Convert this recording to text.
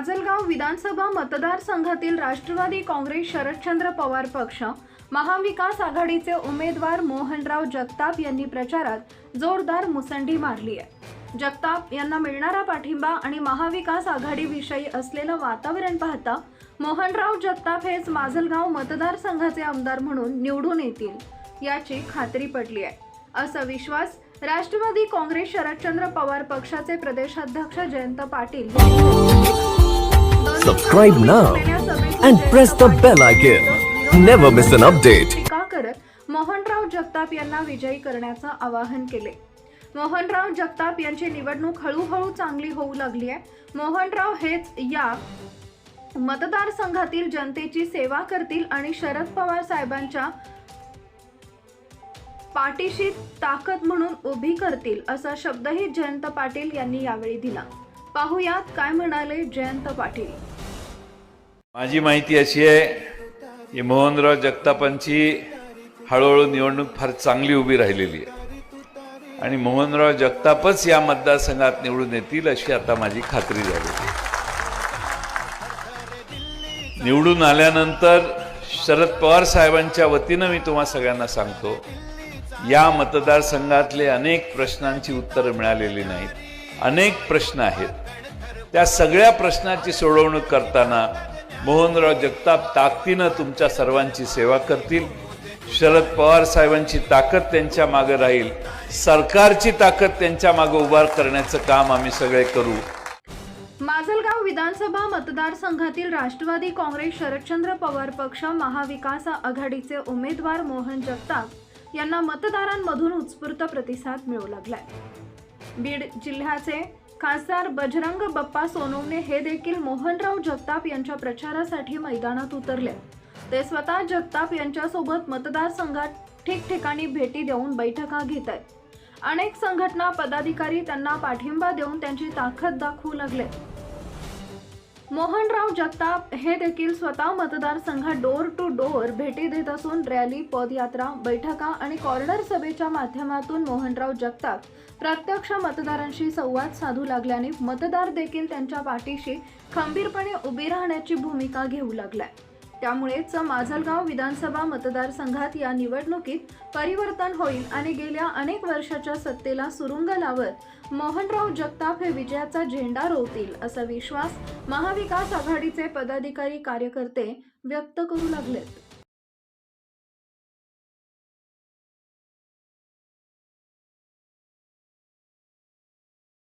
माजलगाव विधानसभा मतदारसंघातील राष्ट्रवादी काँग्रेस शरदचंद्र पवार पक्ष महाविकास आघाडीचे उमेदवार मोहनराव जगताप यांनी प्रचारात जोरदार मुसंडी मारली आहे. जगताप यांना मिळणारा पाठिंबा आणि महाविकास आघाडीविषयी असलेलं वातावरण पाहता मोहनराव जगताप हेच माजलगाव मतदारसंघाचे आमदार म्हणून निवडून येतील याची खात्री पडली आहे. असा विश्वास राष्ट्रवादी काँग्रेस शरदचंद्र पवार पक्षाचे प्रदेशाध्यक्ष Jayant Patil Subscribe now and press the bell icon. Never miss an update टीका करत मोहनराव जगताप यांना विजयी करण्याचं आवाहन केले. मोहनराव जगताप यांची निवडणूक हळूहळू चांगली होऊ लागली आहे. मोहनराव हेच या मतदारसंघातील जनतेची सेवा करतील आणि शरद पवार साहेबांच्या पाठीशी ताकद म्हणून उभी करतील असा शब्दही जयंत पाटील यांनी यावेळी दिला. पाहुयात काय म्हणाले जयंत पाटील. माझी माहिती अशी आहे की मोहनराव जगतापांची हळूहळू निवडणूक फार चांगली उभी राहिलेली आहे. आणि मोहनराव जगतापच या मतदारसंघात निवडून येतील अशी आता माझी खात्री झाली. निवडून आल्यानंतर शरद पवार साहेबांच्या वतीनं मी तुम्हा सगळ्यांना सांगतो या मतदारसंघातले अनेक प्रश्नांची उत्तरं मिळालेली नाहीत. अनेक प्रश्न आहेत. त्या सगळ्या प्रश्नाची सोडवणूक करताना मोहनराव जगताप ताकदीनं तुमच्या सर्वांची सेवा करतील. शरद पवार साहेबांची ताकद त्यांच्या मागे राहील. सरकारची ताकद त्यांच्या मागे उभार करण्याचं काम आम्ही सगळे करू. माजलगाव विधानसभा मतदारसंघातील राष्ट्रवादी काँग्रेस शरदचंद्र पवार पक्ष महाविकास आघाडीचे उमेदवार मोहन जगताप यांना मतदारांमधून उत्स्फूर्त प्रतिसाद मिळू लागलाय. बीड जिल्ह्याचे खासदार बजरंग बप्पा सोनवणे हे देखील मोहनराव जगताप यांच्या प्रचारासाठी मैदानात उतरले. ते स्वतः जगताप यांच्यासोबत मतदारसंघात ठिकठिकाणी भेटी देऊन बैठका घेत आहेत अनेक संघटना पदाधिकारी त्यांना पाठिंबा देऊन त्यांची ताकद दाखवू लागले. मोहनराव जगताप हे देखील स्वतः मतदारसंघात डोर टू डोअर भेटी देत असून रॅली पदयात्रा बैठका आणि कॉर्नर सभेच्या माध्यमातून मोहनराव जगताप प्रत्यक्ष मतदारांशी संवाद साधू लागल्याने मतदार देखील त्यांच्या पाठीशी खंबीरपणे उभे राहण्याची भूमिका घेऊ लागलाय. त्यामुळेच माझलगाव विधानसभा मतदारसंघात या निवडणुकीत परिवर्तन होईल आणि गेल्या अनेक वर्षाच्या सत्तेला सुरुंग लावत मोहनराव जगताप हे विजयाचा झेंडा रोवतील असा विश्वास महाविकास आघाडीचे पदाधिकारी कार्यकर्ते व्यक्त करू लागलेत.